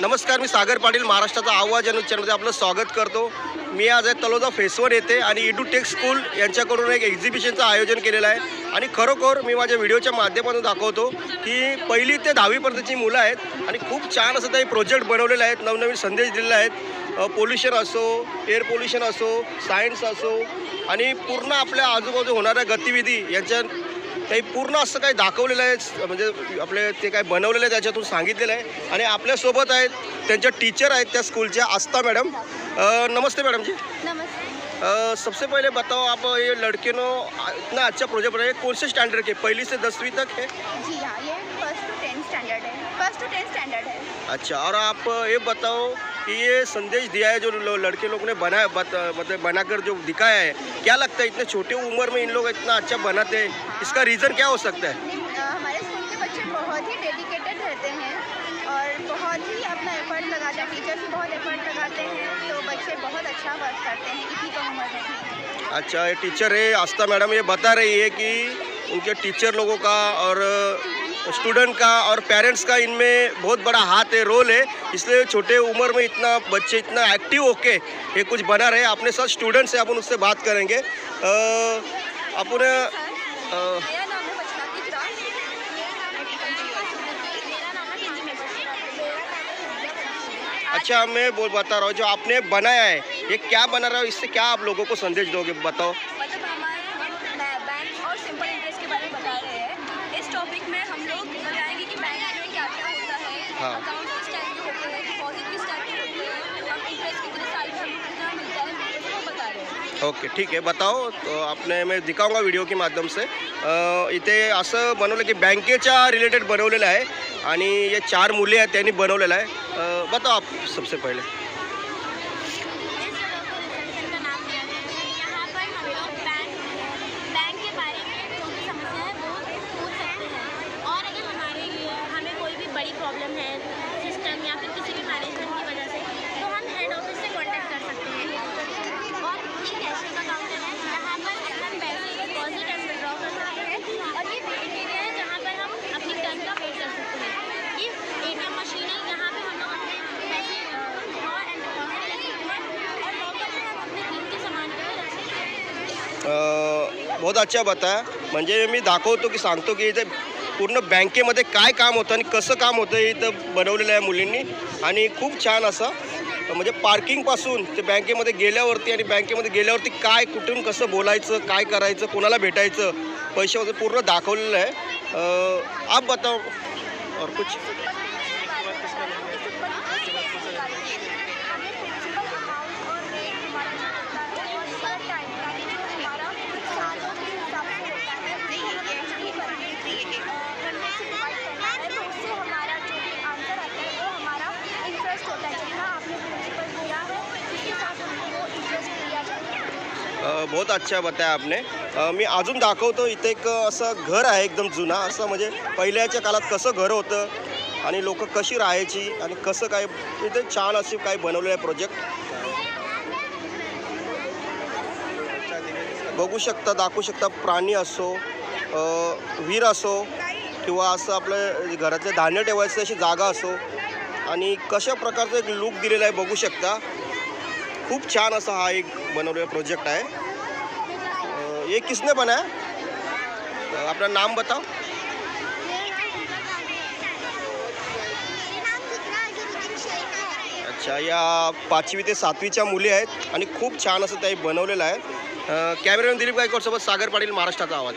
नमस्कार मी सागर पाटील महाराष्ट्राचा आवाज या न्यूजच्यामध्ये आपलं स्वागत करतो. मी आज आहे तलोजा फेसवर येते आणि इडुटेक स्कूल यांच्याकडून एक एक्झिबिशनचं आयोजन केलेलं आहे. आणि खरोखर मी माझ्या व्हिडिओच्या माध्यमातून दाखवतो की पहिली ते दहावीपर्यंतची मुलं आहेत आणि खूप छान असं काही प्रोजेक्ट बनवलेले आहेत नवनवीन संदेश दिलेले आहेत. पोल्युशन असो एअर पोल्युशन असो सायन्स असो आणि पूर्ण आपल्या आजूबाजू होणाऱ्या गतिविधी यांच्या काही पूर्ण असं काही दाखवलेलं आहे म्हणजे आपले ते काय बनवलेलं आहे त्याच्यातून सांगितलेलं आहे. आणि आपल्यासोबत आहेत त्यांच्या टीचर आहेत त्या स्कूलच्या आस्था मॅडम. नमस्ते मैडम जी नमस्ते सबसे पहले बताओ आप ये लड़के नो इतना अच्छा प्रोजेक्ट बनाए कौन से स्टैंडर्ड के? पहली से दसवीं तक है? जी हाँ ये फर्स्ट टू टेंथ स्टैंडर्ड है। फर्स्ट टू टेंथ स्टैंडर्ड है। अच्छा और आप ये बताओ कि ये संदेश दिया है जो लड़के लोग ने बनाया बत, मतलब बनाकर जो दिखाया है। क्या लगता है इतने छोटे उम्र में इन लोग इतना अच्छा बनाते हैं? इसका रीज़न क्या हो सकता है? हमारे स्कूल के बच्चे बहुत ही डेडिकेटेड रहते हैं और बहुत ही अपना एफर्ट लगाते हैं। टीचर्स भी बहुत एफर्ट लगाते हैं तो बच्चे बहुत अच्छा वर्क करते हैं इतनी कम उम्र में अच्छा ये टीचर है आस्था मैडम ये बता रही है कि उनके टीचर लोगों का और स्टूडेंट का और पेरेंट्स का इनमें बहुत बड़ा हाथ है, रोल है। इसलिए छोटे उम्र में इतना बच्चे इतना एक्टिव होके ये कुछ बना रहे अपने साथ स्टूडेंट्स हैं, अपन उससे बात करेंगे। अपन अच्छा मैं बोल बता रहा हूँ, जो आपने बनाया है, ये क्या बना रहा है? इससे क्या आप लोगों को संदेश दोगे, बताओ। टॉपिक में हम लोग बताएंगे कि बैंक में क्या क्या होता है। हाँ। अकाउंट किस टाइप के होते हैं डिपॉजिट किस टाइप की होती है अब इंटरेस्ट कितने साल में कितना मिलता है वो बता रहे हैं। ओके ठीक आहे बताओ तो आपने मैं दिखाऊंगा व्हिडिओ के माध्यम से। अ, इथे असं बनवलं की बँकेच्या रिलेटेड बनवलेलं आहे आणि ये चार मुले आहेत त्यांनी बनवलेलं आहे. अ, बताओ आप सबसे पहले इस जगह को रिसेप्शन का नाम दिया गया है यहाँ पर हम लोग बैंक बैंक के बारे में जो भी समस्या है वो पूछ सकते हैं और अगर हमारे लिए हमें कोई भी बड़ी प्रॉब्लम है सिस्टम या फिर किसी भी मैनेजमेंट की वजह से तो हम हेड ऑफिस से कांटेक्ट कर सकते हैं और ये कैशियर का काउंटर है यहाँ पर हम पैसे डिपॉजिट एंड विड्रॉ कर सकते हैं और ये वेटिंग एरिया है जहाँ पर हम अपनी टर्न का वेट कर सकते हैं ये एटीएम मशीन है यहाँ पे हम लोग अपने पैसे विड्रॉ एंड डिपॉजिट कर सकते हैं और लॉकर में हम अपने कीमती सामान को रख सकते हैं अ, बहुत अच्छा बता म्हणजे मी दाखवतो की सांगतो की इथे पूर्ण बँकेमध्ये काय काम होतं आणि कसं काम होतं हे इथं बनवलेलं आहे मुलींनी. आणि खूप छान असं म्हणजे पार्किंगपासून ते बँकेमध्ये गेल्यावरती आणि बँकेमध्ये गेल्यावरती काय कुठून कसं बोलायचं काय करायचं कोणाला भेटायचं पैसे वगैरे पूर्ण दाखवलेलं आहे. आप बताओ और कुछ? बहुत अच्छा बताया आपने. मी अजून दाखवतो इथे एक असं घर आहे एकदम जुना. असं म्हणजे पहिल्याच्या काळात कसं घर होतं आणि लोक कशी राहायची आणि कसं काय इथे छान असे काय बनवलेलं आहे प्रोजेक्ट बघू शकता दाखवू शकता प्राणी असो वीर विहीर असो किंवा असं आपलं घरातले धान्य ठेवायचं अशी जागा असो. आणि कशा प्रकारचं एक लुक दिलेला आहे बघू शकता. खूप छान असा हा एक बनवलेला प्रोजेक्ट आहे. ये किसने बनाया? अ, आपलं नाम बताओ. अच्छा या पाचवी ते सातवीच्या मुली आहेत आणि खूप छान असं ते बनवलेलं आहे. कॅमेरामॅन दिलीप गायकवाड सोबत सागर पाटील महाराष्ट्राचा आवाज.